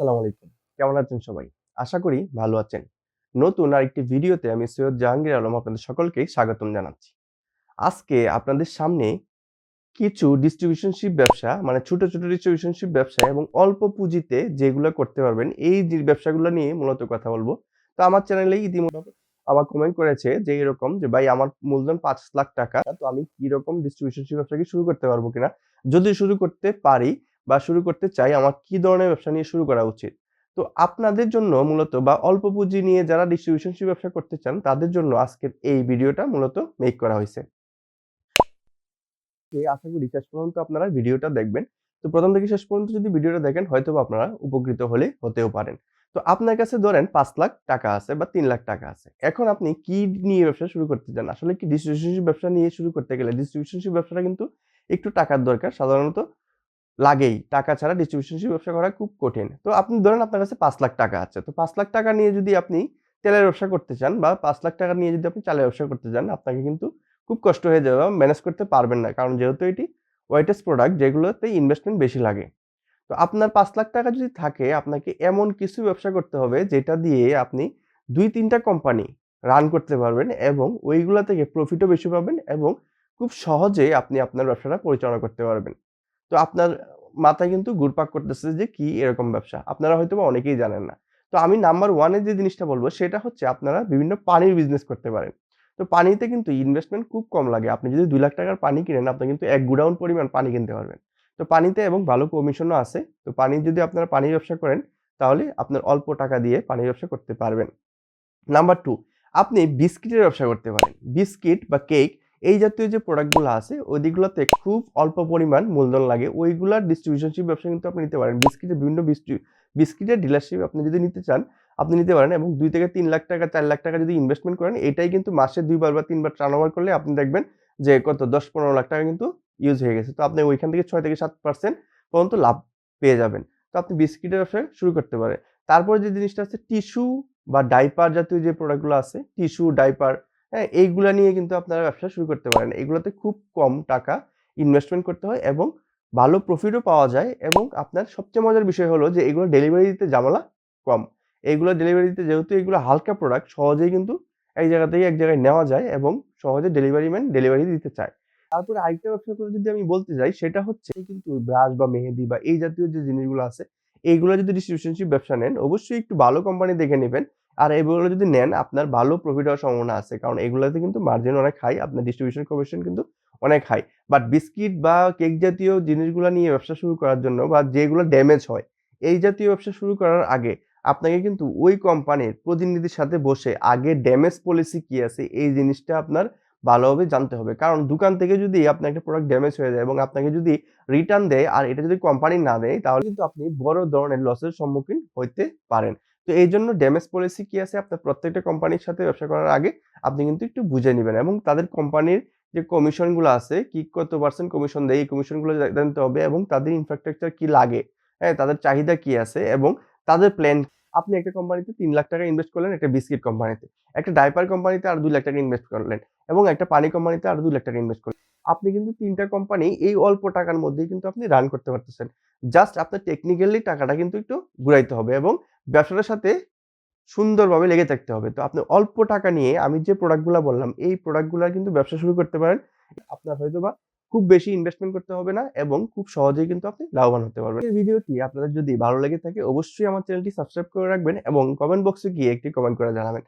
আসসালামু আলাইকুম। কেমন আছেন সবাই? আশা করি ভালো আছেন। নতুন আরেকটি ভিডিওতে আমি সৈয়দ জাহাঙ্গীর আলম আপনাদের সকলকেই স্বাগতম জানাচ্ছি। আজকে আপনাদের সামনে কিছু ডিস্ট্রিবিউশনশিপ ব্যবসা মানে ছোট ছোট ডিস্ট্রিবিউশনশিপ ব্যবসা এবং অল্প পুঁজিতে যেগুলো করতে পারবেন, এই ব্যবসাগুলো নিয়ে মূলত কথা বলব। তো আমার চ্যানেলে ইতিমধ্যে আমার কমেন্ট করেছে যে এরকম যে, ভাই, আমার মূলধন পাঁচ লাখ টাকা, তো আমি কি রকম ডিস্ট্রিবিউশনশিপ ব্যবসাকে শুরু করতে পারব কিনা? যদি শুরু করতে পারি বা শুরু করতে চাই, আমার কি ধরনের ব্যবসা নিয়ে শুরু করা উচিত? তো আপনাদের জন্য মূলত বা অল্প পুঁজি নিয়ে যারা ডিস্ট্রিবিউশনশিপ ব্যবসা করতে চান, তাদের জন্য আজকের এই ভিডিওটা মূলত মেক করা হয়েছে। আশা করি শেষ পর্যন্ত আপনারা ভিডিওটা দেখবেন। তো প্রথম থেকে শেষ পর্যন্ত যদি ভিডিওটা দেখেন হয়তো আপনারা উপকৃত হলে হতেও পারেন। তো আপনার কাছে ধরেন পাঁচ লাখ টাকা আছে বা তিন লাখ টাকা আছে। এখন আপনি কি নিয়ে ব্যবসা শুরু করতে চান? আসলে কি ডিস্ট্রিবিউশনশিপ ব্যবসা নিয়ে শুরু করতে গেলে ডিস্ট্রিবিউশনশিপ ব্যবসাটা কিন্তু একটু টাকার দরকার। সাধারণত লাগেই। টাকা ছাড়া ডিস্ট্রিবিউশনশিপ ব্যবসা করা খুব কঠিন। তো আপনি ধরেন আপনার কাছে পাঁচ লাখ টাকা আছে। তো পাঁচ লাখ টাকা নিয়ে যদি আপনি তেলের ব্যবসা করতে চান বা পাঁচ লাখ টাকা নিয়ে যদি আপনি চালের ব্যবসা করতে চান, আপনাকে কিন্তু খুব কষ্ট হয়ে যাবে ম্যানেজ করতে পারবেন না। কারণ যেহেতু এটি ওয়েটেস্ট প্রোডাক্ট যেগুলোতে ইনভেস্টমেন্ট বেশি লাগে। তো আপনার পাঁচ লাখ টাকা যদি থাকে, আপনাকে এমন কিছু ব্যবসা করতে হবে যেটা দিয়ে আপনি দুই তিনটা কোম্পানি রান করতে পারবেন এবং ওইগুলো থেকে প্রফিটও বেশি পাবেন এবং খুব সহজে আপনি আপনার ব্যবসাটা পরিচালনা করতে পারবেন। তো আপনার মাথায় কিন্তু ঘুরপাক করতেছে যে কি এরকম ব্যবসা? আপনারা হয়তো বা অনেকেই জানেন না। তো আমি নাম্বার ওয়ানে যে জিনিসটা বলব সেটা হচ্ছে আপনারা বিভিন্ন পানির বিজনেস করতে পারেন। তো পানিতে কিন্তু ইনভেস্টমেন্ট খুব কম লাগে। আপনি যদি দুই লাখ টাকার পানি কিনেন, আপনি কিন্তু এক গুডাউন পরিমাণ পানি কিনতে পারবেন। তো পানিতে এবং ভালো কমিশনও আছে। তো পানি যদি আপনারা পানি ব্যবসা করেন, তাহলে আপনার অল্প টাকা দিয়ে পানি ব্যবসা করতে পারবেন। নাম্বার টু আপনি বিস্কিটের ব্যবসা করতে পারেন। বিস্কিট বা কেক এই জাতীয় যে প্রোডাক্টগুলো আছে ওইগুলোতে খুব অল্প পরিমাণ মূলধন লাগে। ওইগুলার ডিস্ট্রিবিউশনশিপ ব্যবসা কিন্তু আপনি নিতে পারেন। বিস্কিটের বিভিন্ন বিস্কিটের ডিলারশিপ আপনি যদি নিতে চান, আপনি নিতে পারেন এবং দুই থেকে তিন লাখ টাকা, চার লাখ টাকা যদি ইনভেস্টমেন্ট করেন, এটাই কিন্তু মাসে দুইবার বা তিনবার টার্ন ওভার করলে আপনি দেখবেন যে কত, দশ পনেরো লাখ টাকা কিন্তু ইউজ হয়ে গেছে। তো আপনি ওইখান থেকে ছয় থেকে সাত পার্সেন্ট পর্যন্ত লাভ পেয়ে যাবেন। তো আপনি বিস্কিটের ব্যবসা শুরু করতে পারেন। তারপরে যে জিনিসটা আছে, টিস্যু বা ডাইপার জাতীয় যে প্রোডাক্টগুলো আছে, টিস্যু ডাইপার হ্যাঁ এইগুলা নিয়ে কিন্তু আপনারা ব্যবসা শুরু করতে পারেন। এগুলোতে খুব কম টাকা ইনভেস্টমেন্ট করতে হয় এবং ভালো প্রফিটও পাওয়া যায় এবং আপনার সবচেয়ে মজার বিষয় হলো যে এগুলো ডেলিভারি দিতে জামালা কম। এইগুলো ডেলিভারি দিতে যেহেতু এগুলো হালকা প্রোডাক্ট সহজেই কিন্তু এক জায়গা থেকে এক জায়গায় নেওয়া যায় এবং সহজে ডেলিভারি ম্যান ডেলিভারি দিতে চায়। তারপরে আরেকটা ব্যবসা করে যদি আমি বলতে যাই, সেটা হচ্ছে কিন্তু ব্রাশ বা মেহেদি বা এই জাতীয় যে জিনিসগুলো আছে, এইগুলো যদি ডিস্ট্রিবিউশনশিপ ব্যবসা নেন, অবশ্যই একটু ভালো কোম্পানি দেখে নেবেন। আর এগুলো যদি নেন, আপনার ভালো প্রফিট হওয়ার সম্ভাবনা আছে। কারণ এগুলোতে কিন্তু মার্জিন অনেক হাই আপনার ডিস্ট্রিবিউশন কমিশন কিন্তু অনেক হাই বাট বিস্কিট বা কেক জাতীয় জিনিসগুলো নিয়ে ব্যবসা শুরু করার জন্য বা যেগুলো ড্যামেজ হয়, এই জাতীয় ব্যবসা শুরু করার আগে আপনাকে কিন্তু ওই কোম্পানির প্রতিনিধির সাথে বসে আগে ড্যামেজ পলিসি কি আছে, এই জিনিসটা আপনার ভালোভাবে জানতে হবে। কারণ দোকান থেকে যদি আপনার একটা প্রোডাক্ট ড্যামেজ হয়ে যায় এবং আপনাকে যদি রিটার্ন দেয় আর এটা যদি কোম্পানি না দেয়, তাহলে কিন্তু আপনি বড় ধরনের লসের সম্মুখীন হইতে পারেন। তো এই জন্য ড্যামেজ পলিসি কি আছে? আপনার প্রত্যেকটা কোম্পানির সাথে ব্যবসা করার আগে আপনি কিন্তু একটু বুঝে নেবেন এবং তাদের কোম্পানির যে কমিশনগুলো আছে, কি কত পার্সেন্ট কমিশন দেয়, এই কমিশনগুলো জানতে হবে এবং তাদের ইনফ্রাস্ট্রাকচার কি লাগে? হ্যাঁ তাদের চাহিদা কি আছে এবং তাদের প্ল্যান আপনি একটা কোম্পানিতে তিন লাখ টাকা ইনভেস্ট করলেন, একটা বিস্কিট কোম্পানিতে। একটা ডাইপার কোম্পানিতে আর দুই লাখ টাকা ইনভেস্ট করলেন এবং একটা পানি কোম্পানিতে আর দুই লাখ টাকা ইনভেস্ট করলেন। আপনি কিন্তু তিনটা কোম্পানি এই অল্প টাকার মধ্যেই কিন্তু আপনি রান করতে পারতেছেন। জাস্ট আপনার টেকনিক্যালি টাকাটা কিন্তু একটু ঘুরাইতে হবে এবং ব্যবসাটার সাথে সুন্দরভাবে লেগে থাকতে হবে। তো আপনি অল্প টাকা নিয়ে আমি যে প্রোডাক্টগুলো বললাম, এই প্রোডাক্টগুলো কিন্তু ব্যবসা শুরু করতে পারেন। আপনার হয়তো বা খুব বেশি ইনভেস্টমেন্ট করতে হবে না এবং খুব সহজেই কিন্তু আপনি লাভবান হতে পারবেন। এই ভিডিওটি আপনাদের যদি ভালো লেগে থাকে, অবশ্যই আমার চ্যানেলটি সাবস্ক্রাইব করে রাখবেন এবং কমেন্ট বক্সে গিয়ে একটি কমেন্ট করে জানাবেন।